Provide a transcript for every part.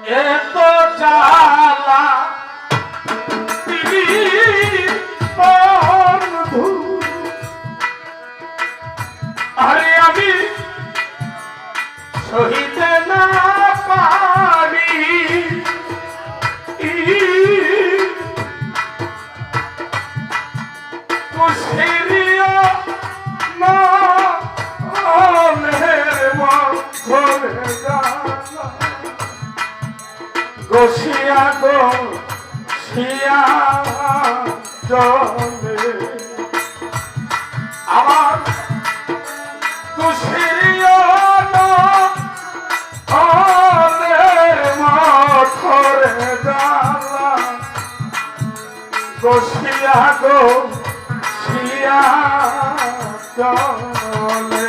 এত জালা বন্ধু আরে আমি সহিতে গো শিয়া জলে। আমার মথরে জালা গো শিয়া জলে।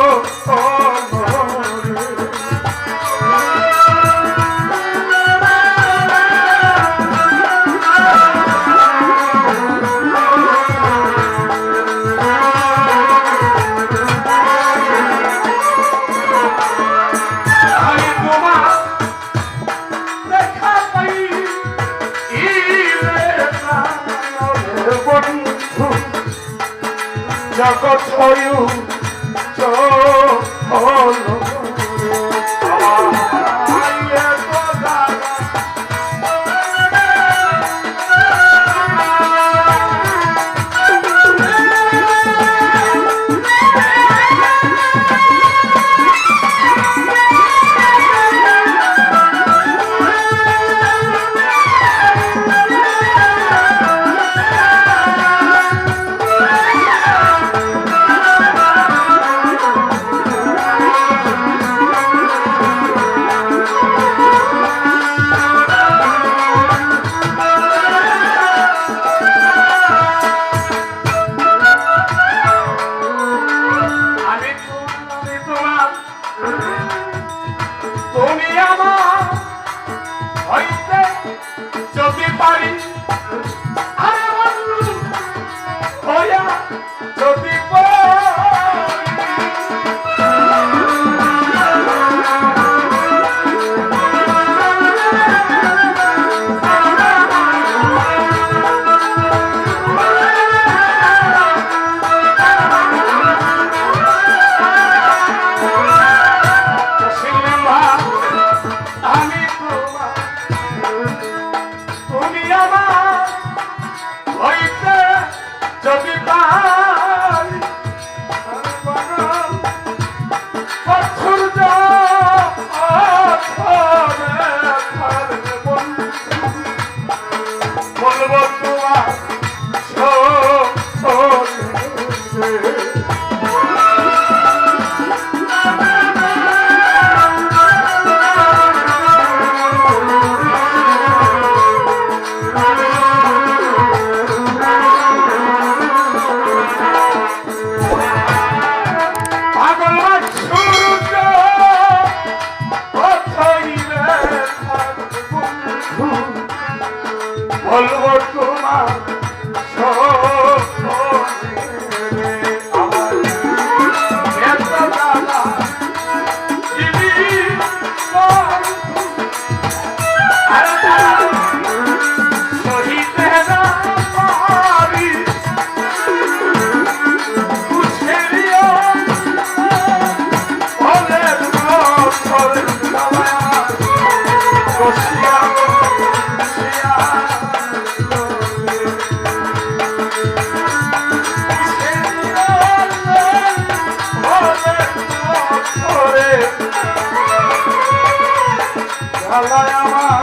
জগৎ হয়ু চল নবী আমার